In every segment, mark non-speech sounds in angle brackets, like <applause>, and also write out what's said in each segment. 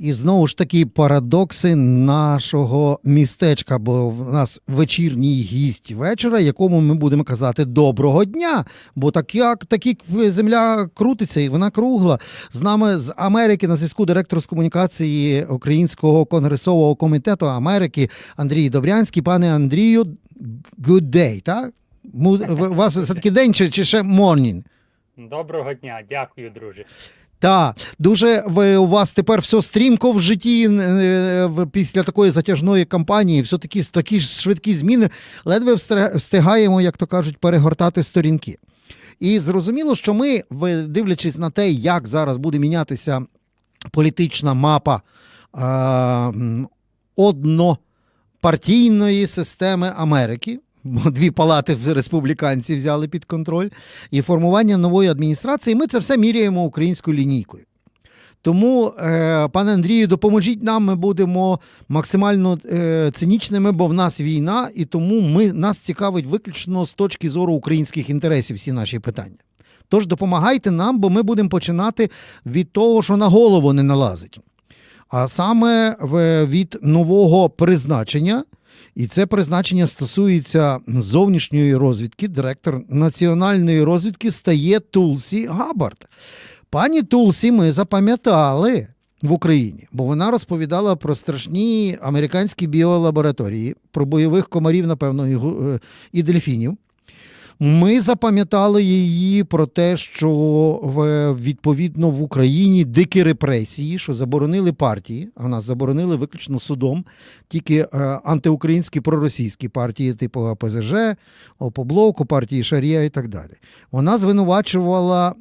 І знову ж таки парадокси нашого містечка, бо в нас вечірній гість вечора, якому ми будемо казати доброго дня. Бо так як такі земля крутиться і вона кругла. З нами з Америки на зв'язку директор з комунікації Українського конгресового комітету Америки Андрій Добрянський. Пане Андрію, good day, так? У вас все таки день чи, ще morning? Доброго дня, дякую, друже. Так, дуже ви, у вас тепер все стрімко в житті е, після такої затяжної кампанії, все такі, такі ж швидкі зміни. Ледве встигаємо, як то кажуть, перегортати сторінки. І зрозуміло, що ми, дивлячись на те, як зараз буде мінятися політична мапа е, однопартійної системи Америки. Дві палати республіканці взяли під контроль, і формування нової адміністрації. Ми це все міряємо українською лінійкою. Тому, е, пане Андрію, допоможіть нам. Ми будемо максимально е, цинічними, бо в нас війна, і тому ми, нас цікавить виключно з точки зору українських інтересів всі наші питання. Тож допомагайте нам, бо ми будемо починати від того, що на голову не налазить. А саме від нового призначення. І це призначення стосується зовнішньої розвідки. Директор національної розвідки стає Тулсі Габард. Пані Тулсі ми запам'ятали в Україні, бо вона розповідала про страшні американські біолабораторії, про бойових комарів, напевно, і, е, дельфінів. Ми запам'ятали її про те, що в, відповідно в Україні дикі репресії, що заборонили партії, а нас заборонили виключно судом тільки е, антиукраїнські проросійські партії, типу АПЗЖ, Опоблоку, партії Шарія і так далі. Вона звинувачувала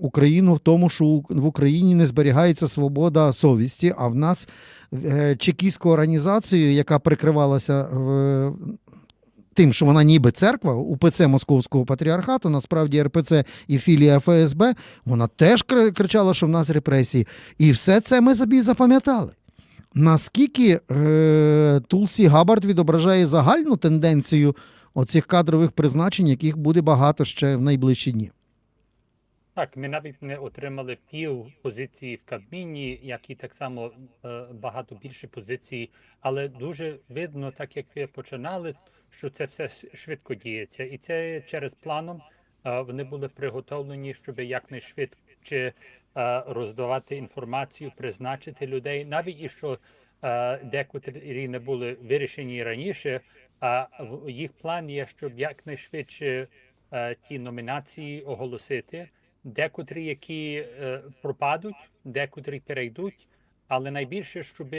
Україну в тому, що в Україні не зберігається свобода совісті, а в нас е, чекістську організацію, яка прикривалася тим, що вона ніби церква, УПЦ Московського патріархату, насправді РПЦ і філія ФСБ, вона теж кричала, що в нас репресії. І все це ми собі запам'ятали. Наскільки е, Тулсі Габард відображає загальну тенденцію оцих кадрових призначень, яких буде багато ще в найближчі дні? Так, ми навіть не отримали пів позиції в Кабміні, як і так само е, багато більше позицій, але дуже видно, так як ви починали, що це все швидко діється, і це через планом е, вони були приготовлені, щоб якнайшвидше е, роздавати інформацію, призначити людей, навіть і що декотрі не були вирішені раніше. А їх план є, щоб якнайшвидше ті номінації оголосити. Декотрі, які е, пропадуть, декотрі перейдуть, але найбільше, щоб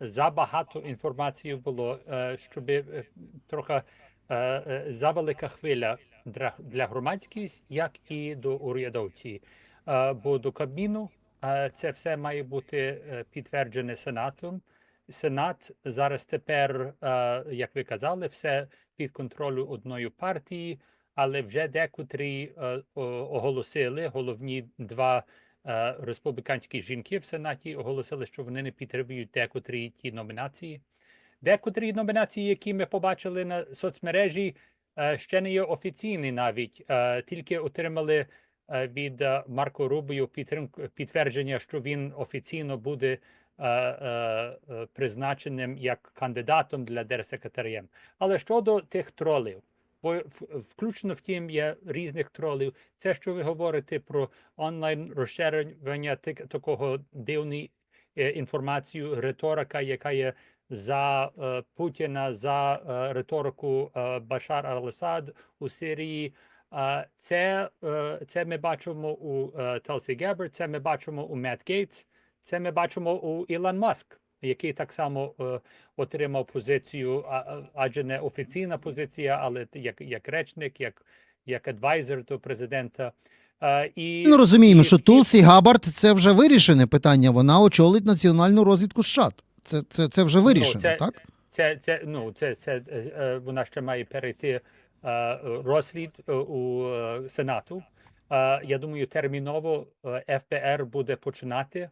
забагато інформації було, е, щоб е, трохи завелика хвиля для, громадськість, як і до урядовці. Бо до Кабміну це все має бути підтверджене Сенатом. Сенат зараз тепер, як ви казали, все під контролю одної партії але вже декотрі е, оголосили головні два е, республіканські жінки в Сенаті оголосили, що вони не підтримують декотрі ті номінації. Декотрі номінації, які ми побачили на соцмережі, е, ще не є офіційні навіть, тільки отримали від Марко підтримку підтвердження, що він офіційно буде призначеним як кандидатом для держсекретарем. Але щодо тих тролів, включно в тім є різних тролів. Це, що ви говорите про онлайн розширення тик- такого дивної е, інформацію, риторика, яка є за е, Путіна, за е, риторику Башар ал-Асад у Сирії. Це, це ми бачимо у Телсі Гебер, це ми бачимо у Мет Гейтс, це ми бачимо у Ілон Маск, який так само е, отримав позицію, а- адже не офіційна позиція, але як, як речник, як, як адвайзер до президента. Е, і, Ну розуміємо, і що ті- Тулсі Габард це вже вирішене питання. Вона очолить національну розвідку США. Це, це, це вже вирішено, це- так? Це, це, ну, це, це, е, е, вона ще має перейти е, розслід е, у е, Сенату. Е, Я думаю, терміново ФБР буде починати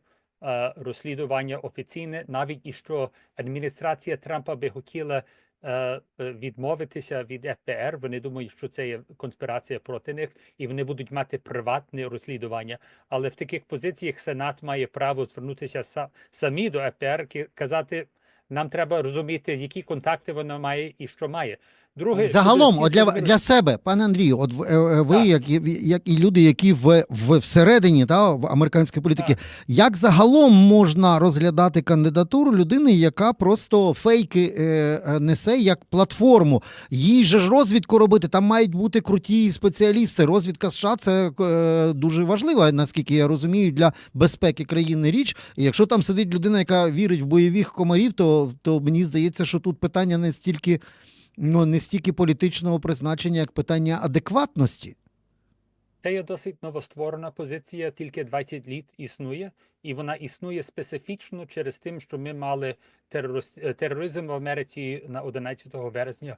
розслідування офіційне, навіть і що адміністрація Трампа би хотіла е, е, відмовитися від ФБР. Вони думають, що це є конспірація проти них, і вони будуть мати приватне розслідування. Але в таких позиціях Сенат має право звернутися са- самі до ФБР, казати. Нам треба розуміти, які контакти вона має і що має. Друге, Загалом, от для, для себе, пане Андрію, от е, е, ви, Так. як, як і люди, які в, в всередині та, в американської політики, Так. як загалом можна розглядати кандидатуру людини, яка просто фейки е, е, несе як платформу? Їй же ж розвідку робити, там мають бути круті спеціалісти. Розвідка США це е, дуже важлива, наскільки я розумію, для безпеки країни річ. І якщо там сидить людина, яка вірить в бойових комарів, то, то мені здається, що тут питання не стільки ну, не стільки політичного призначення, як питання адекватності. Це є досить новостворена позиція, тільки 20 літ існує, і вона існує специфічно через тим, що ми мали тероризм в Америці на 11 вересня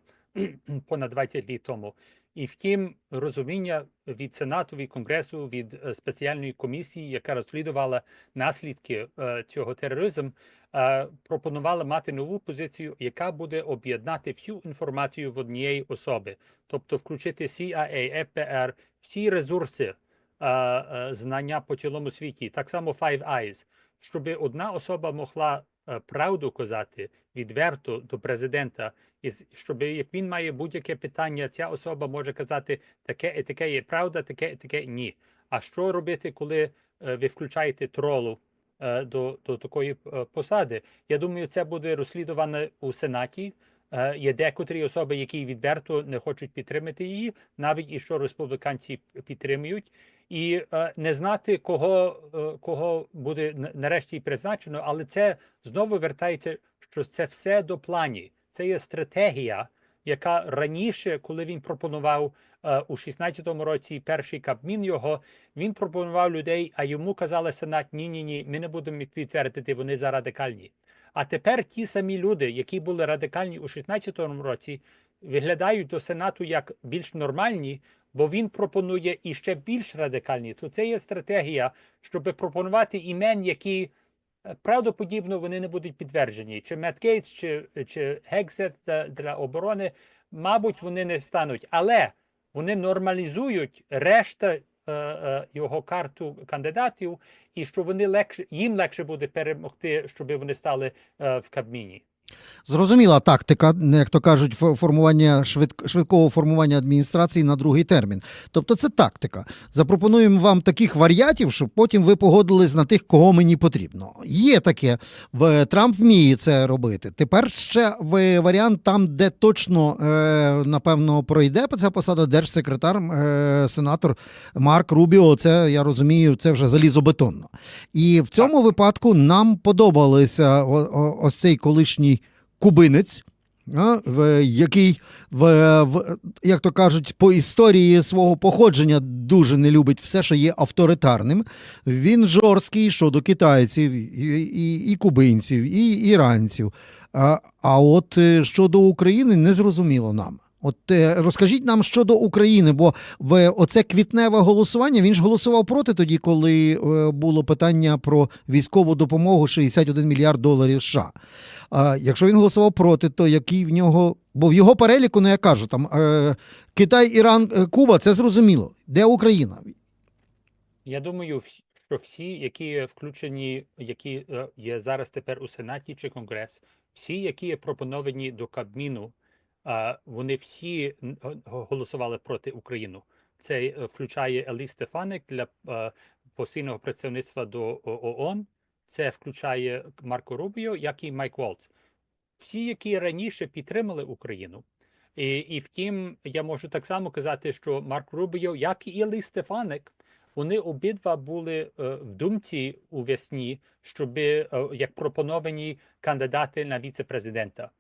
понад 20 літ тому. І втім, розуміння від Сенату, від Конгресу, від е, спеціальної комісії, яка розслідувала наслідки е, цього тероризму, е, пропонувала мати нову позицію, яка буде об'єднати всю інформацію в однієї особи, тобто включити CIA, FBR, всі ресурси е, е, знання по цілому світі, так само Five Eyes, щоб одна особа могла правду казати відверто до президента, і щоб як він має будь-яке питання, ця особа може казати таке і таке є правда, таке і таке ні. А що робити, коли ви включаєте тролу до, до такої е, посади? Я думаю, це буде розслідувано у Сенаті. Е, Є декотрі особи, які відверто не хочуть підтримати її, навіть і що республіканці підтримують, і е, не знати, кого, е, кого буде нарешті призначено, але це знову вертається, що це все до плані. Це є стратегія, яка раніше, коли він пропонував е, у 16-му році перший кабмін його, він пропонував людей, а йому казали Сенат: ні, ні, ні, ми не будемо підтвердити, вони за радикальні. А тепер ті самі люди, які були радикальні у 16-му році, виглядають до Сенату як більш нормальні, бо він пропонує і ще більш радикальні. То це є стратегія, щоб пропонувати імен, які е, правдоподібно вони не будуть підтверджені. Чи Мет Гейтс, чи, чи Гексет для, для оборони, мабуть, вони не стануть. Але вони нормалізують решта е, е, його карту кандидатів, і що вони легше їм легше буде перемогти, щоб вони стали е, в Кабміні. Зрозуміла тактика, як то кажуть, формування швид, швидкого формування адміністрації на другий термін. Тобто це тактика. Запропонуємо вам таких варіантів, щоб потім ви погодились на тих, кого мені потрібно. Є таке. Трамп вміє це робити. Тепер ще варіант там, де точно е, напевно пройде ця посада держсекретар, е, сенатор Марк Рубіо. Це я розумію, це вже залізобетонно. І в цьому випадку нам подобалися ось цей колишній кубинець. в, який, в, в, як то кажуть, по історії свого походження дуже не любить все, що є авторитарним. Він жорсткий щодо китайців, і, і, і кубинців, і іранців. А, а от е, щодо України не зрозуміло нам. От е, розкажіть нам щодо України, бо в оце квітневе голосування він ж голосував проти тоді, коли е, було питання про військову допомогу 61 мільярд доларів США. А якщо він голосував проти, то який в нього. Бо в його переліку, ну я кажу, там е, Китай, Іран, Куба, це зрозуміло. Де Україна? Я думаю, що всі, які включені, які є зараз тепер у Сенаті чи Конгрес, всі, які є пропоновані до Кабміну, вони всі голосували проти України. Це е, включає Елі Стефаник для е, постійного представництва до ООН, це включає Марко Рубіо, як і Майк Волц. Всі, які раніше підтримали Україну. І, і втім, я можу так само казати, що Марк Рубіо, як і Елі Стефаник, вони обидва були е, в думці у весні, щоб як пропоновані кандидати на віце-президента.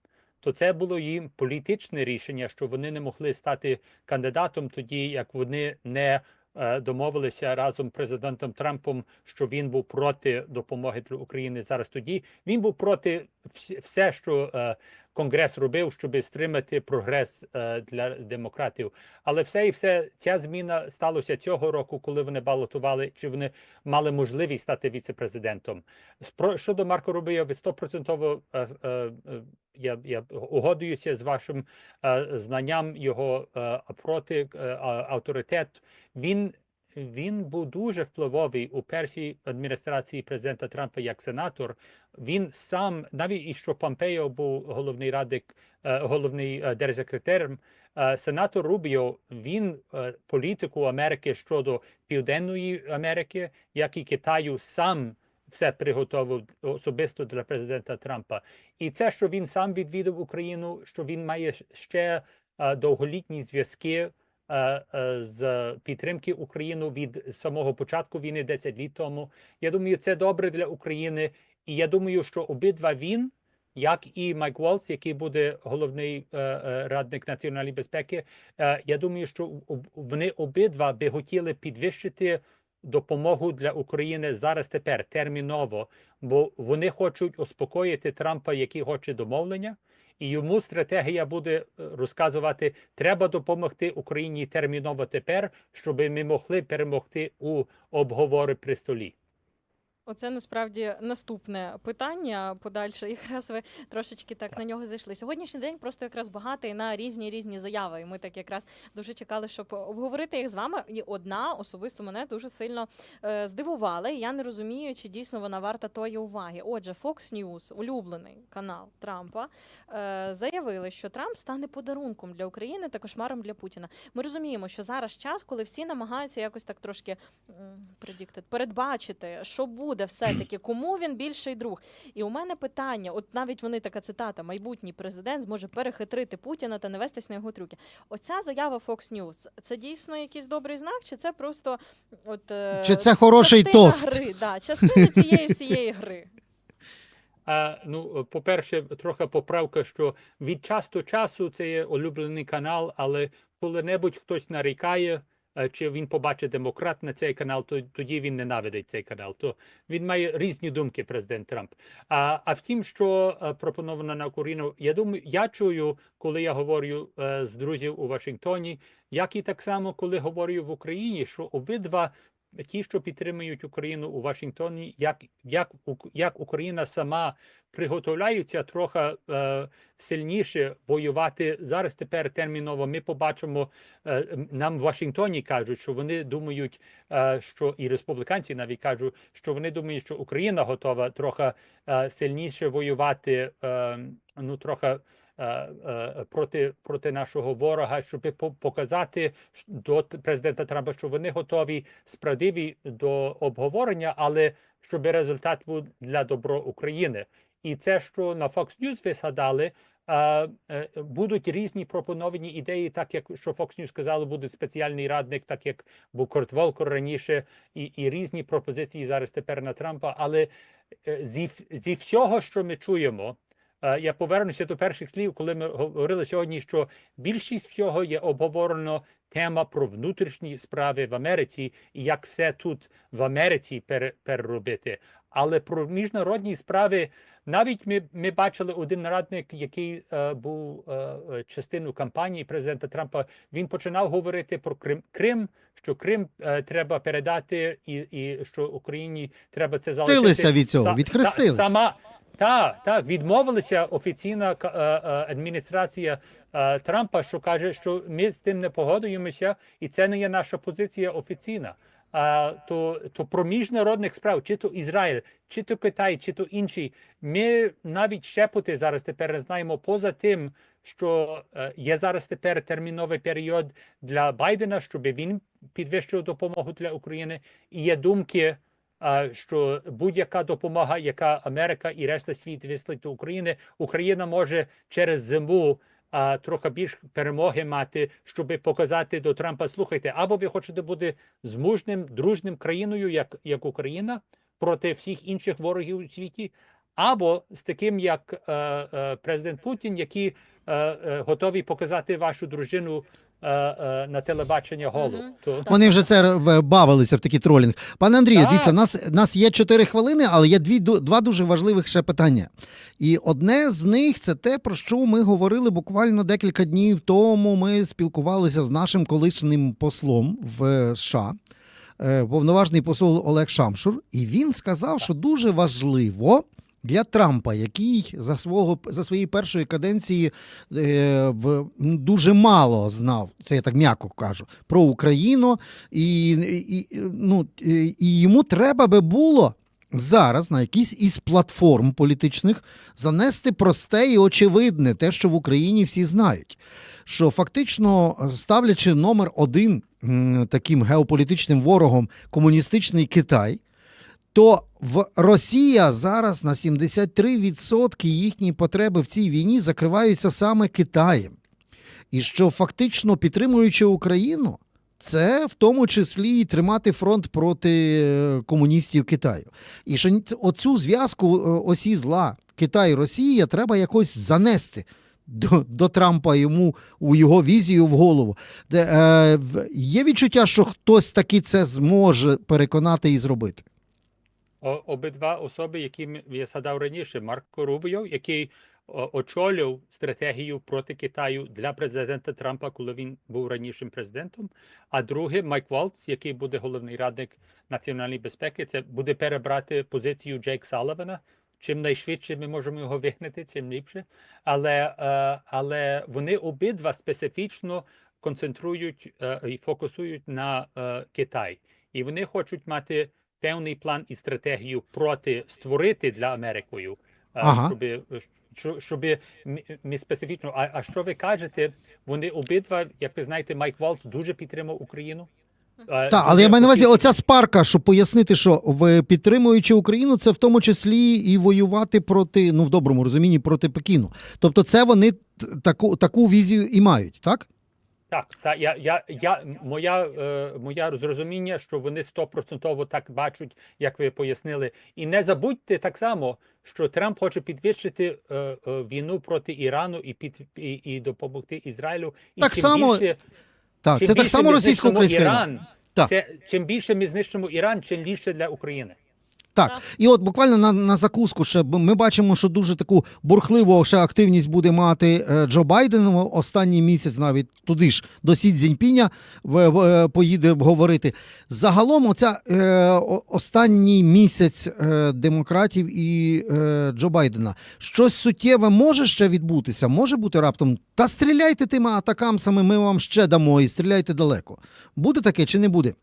То це було їм політичне рішення, що вони не могли стати кандидатом тоді, як вони не е, домовилися разом з президентом Трампом, що він був проти допомоги для України зараз. Тоді він був проти все, що е, Конгрес робив, щоб стримати прогрес е, для демократів. Але все і все ця зміна сталося цього року, коли вони балотували, чи вони мали можливість стати віце-президентом. Щодо Марко Рубіо, ви 100% е, я, я угодуюся з вашим е, знанням його е, проти е, авторитет. Він він був дуже впливовий у першій адміністрації президента Трампа як сенатор. Він сам, навіть і що Помпео був головний радик, е, головний е, держсекретарем, е, сенатор Рубіо, він е, політику Америки щодо Південної Америки, як і Китаю, сам все приготував особисто для президента Трампа. І це, що він сам відвідав Україну, що він має ще е, довголітні зв'язки е, е, з підтримки України від самого початку війни 10 літ тому. Я думаю, це добре для України. І я думаю, що обидва він, як і Майк Волц, який буде головний радник національної безпеки, я думаю, що вони обидва би хотіли підвищити допомогу для України зараз тепер терміново, бо вони хочуть успокоїти Трампа, який хоче домовлення. І йому стратегія буде е, розказувати, треба допомогти Україні терміново тепер, щоб ми могли перемогти у обговори при столі. Оце насправді наступне питання подальше. <laughs> Якраз ви трошечки так на нього зайшли. Сьогоднішній день просто якраз багатий на різні різні заяви. І ми так якраз дуже чекали, щоб обговорити їх з вами. І одна особисто мене дуже сильно е, здивувала. І я не розумію, чи дійсно вона варта тої уваги. Отже, Fox News, улюблений канал Трампа, е, заявили, що Трамп стане подарунком для України та кошмаром для Путіна. Ми розуміємо, що зараз час, коли всі намагаються якось так трошки predicted, передбачити, що буде все-таки, кому він більший друг. І у мене питання: от навіть вони така цитата: майбутній президент зможе перехитрити Путіна та не вестись на його трюки. Оця заява Fox News, це дійсно якийсь добрий знак, чи це просто от е, Чи це хороший тост? Гри, да, частина цієї всієї гри. А, ну, по-перше, трохи поправка, що від часу до часу це є улюблений канал, але коли-небудь хтось нарікає, чи він побачить демократ на цей канал, то тоді він ненавидить цей канал. То він має різні думки, президент Трамп. А, а втім, що е, пропоновано на Україну, я думаю, я чую, коли я говорю е, з друзів у Вашингтоні, як і так само, коли говорю в Україні, що обидва ті, що підтримують Україну у Вашингтоні, як, як, як Україна сама приготовляється трохи е, сильніше воювати зараз. Тепер терміново ми побачимо е, нам в Вашингтоні кажуть, що вони думають, е, що і республіканці навіть кажуть, що вони думають, що Україна готова трохи е, сильніше воювати. Е, ну трохи. Е, е, Проти проти нашого ворога, щоб по- показати до президента Трампа, що вони готові справдиві до обговорення, але щоб результат був для добро України. І це, що на Fox News ви згадали, е, будуть різні пропоновані ідеї, так як що Fox News сказали, буде спеціальний радник, так як був Курт Волкер раніше, і, і різні пропозиції зараз тепер на Трампа. Але зі, зі всього, що ми чуємо, я повернуся до перших слів, коли ми говорили сьогодні, що більшість всього є обговорено тема про внутрішні справи в Америці і як все тут в Америці пере- переробити. Але про міжнародні справи навіть ми, ми бачили один радник, який е, був е, е, частиною кампанії президента Трампа. Він починав говорити про Крим, Крим що Крим е, треба передати, і, і що Україні треба це залишити. Хрестилися від цього, відхрестилися. Сама так, так, відмовилася офіційна е, е, адміністрація е, Трампа, що каже, що ми з тим не погодуємося, і це не є наша позиція офіційна. А то, то про міжнародних справ, чи то Ізраїль, чи то Китай, чи то інші, ми навіть щепоти зараз тепер не знаємо поза тим, що є зараз тепер терміновий період для Байдена, щоб він підвищив допомогу для України. І є думки, що будь-яка допомога, яка Америка і решта світу вислить до України, Україна може через зиму а, трохи більш перемоги мати, щоб показати до Трампа: слухайте, або ви хочете бути змужним, дружним країною, як, як Україна, проти всіх інших ворогів у світі, або з таким, як е, е, президент Путін, які е, е, готові показати вашу дружину на телебачення голу. Вони вже це бавилися в такий тролінг. Пане Андрію, Так. дивіться, в нас, в нас є 4 хвилини, але є дві, два дуже важливих ще питання. І одне з них це те, про що ми говорили буквально декілька днів тому. Ми спілкувалися з нашим колишнім послом в е, США, е, повноважний посол Олег Шамшур, і він сказав, що дуже важливо. Для Трампа, який за свого за своєї першої каденції е, в дуже мало знав, це я так м'яко кажу, про Україну, і, і, ну, і йому треба би було зараз на якійсь із платформ політичних занести просте і очевидне, те, що в Україні всі знають. Що фактично ставлячи номер один таким геополітичним ворогом комуністичний Китай, то в Росія зараз на 73% їхні потреби в цій війні закриваються саме Китаєм. І що фактично підтримуючи Україну, це в тому числі і тримати фронт проти е, комуністів Китаю. І що оцю зв'язку е, осі зла Китай-Росія треба якось занести. До, до Трампа йому у його візію в голову. Де, е, є відчуття, що хтось таки це зможе переконати і зробити. Обидва особи, які я згадав раніше, Марко Рубіо, який очолював стратегію проти Китаю для президента Трампа, коли він був ранішим президентом. А другий Майк Волц, який буде головний радник національної безпеки, це буде перебрати позицію Джейк Салливана. Чим найшвидше ми можемо його вигнати, тим ліпше. Але, але вони обидва специфічно концентрують і фокусують на Китай. І вони хочуть мати певний план і стратегію проти створити для Америкою, е, Ага. щоб, що- щоб ми, ми специфічно. А, а що ви кажете? Вони обидва, як ви знаєте, Майк Волц дуже підтримав Україну. Е, Так, але я маю на увазі, оця спарка, щоб пояснити, що в підтримуючи Україну, це в тому числі і воювати проти, ну в доброму розумінні, проти Пекіну. Тобто, це вони таку, таку візію і мають, так? Так, так, я, я, я, моя, е, моя зрозуміння, що вони стопроцентово так бачать, як ви пояснили. І не забудьте так само, що Трамп хоче підвищити е, е, війну проти Ірану і, під, і, і допомогти Ізраїлю. І Так чим само більше, Так, чим це так само російсько-українська. Іран, Так. це, чим більше ми знищимо Іран, чим більше для України. Так, Так. і от буквально на, на закуску ще ми бачимо, що дуже таку бурхливу ще активність буде мати е, Джо Байден останній місяць, навіть туди ж до Сі Цзіньпіня в, в, е, поїде говорити. Загалом, оця е, останній місяць е, демократів і е, Джо Байдена щось суттєве може ще відбутися, може бути раптом. Та стріляйте тими атакамсами, ми вам ще дамо і стріляйте далеко. Буде таке чи не буде?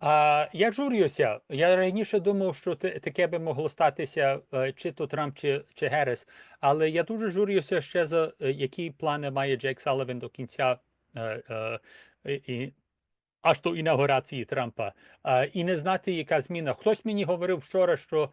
А, я журюся. Я раніше думав, що таке би могло статися е, чи то Трамп, чи, чи Герес. Але я дуже журюся ще за е, які плани має Джейк Салливан до кінця е, і, аж до інаугурації Трампа. І не знати, яка зміна. Хтось мені говорив вчора, що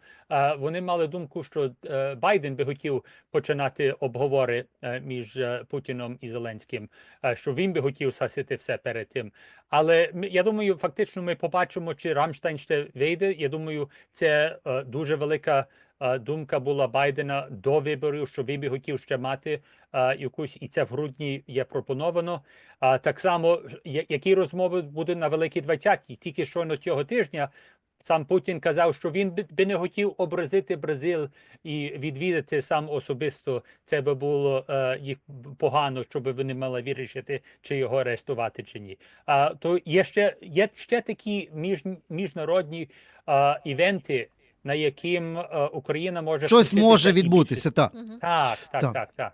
вони мали думку, що е, Байден би хотів починати обговори е, між е, Путіном і Зеленським, що він би хотів сасити все перед тим. Але я думаю, фактично ми побачимо, чи Рамштайн ще вийде. Я думаю, це дуже велика думка була Байдена до виборів, що він би хотів ще мати якусь, і це в грудні є пропоновано. А так само, які розмови будуть на Великій 20-й. Тільки щойно цього тижня сам Путін казав, що він би, не хотів образити Бразил і відвідати сам особисто. Це би було е, їх погано, щоб вони мали вирішити, чи його арестувати, чи ні. А то є ще є ще такі між, міжнародні е, івенти, на яким е, Україна може Щось може відбутися, так. Так, так, Так. так, так.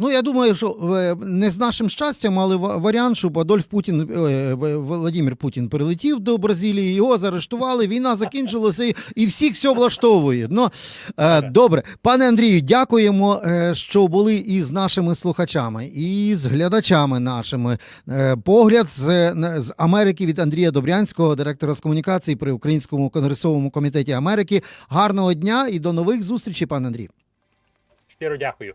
Ну, я думаю, що е, не з нашим щастям, але ва- варіант, щоб Адольф Путін, е, Володимир Путін прилетів до Бразилії, його заарештували, війна закінчилася і, і всіх все влаштовує. Ну, е, добре, пане Андрію, дякуємо, е, що були із нашими слухачами, і з глядачами нашими. Е, погляд з, з Америки від Андрія Добрянського, директора з комунікації при Українському конгресовому комітеті Америки. Гарного дня і до нових зустрічей, пане Андрій. Щиро дякую.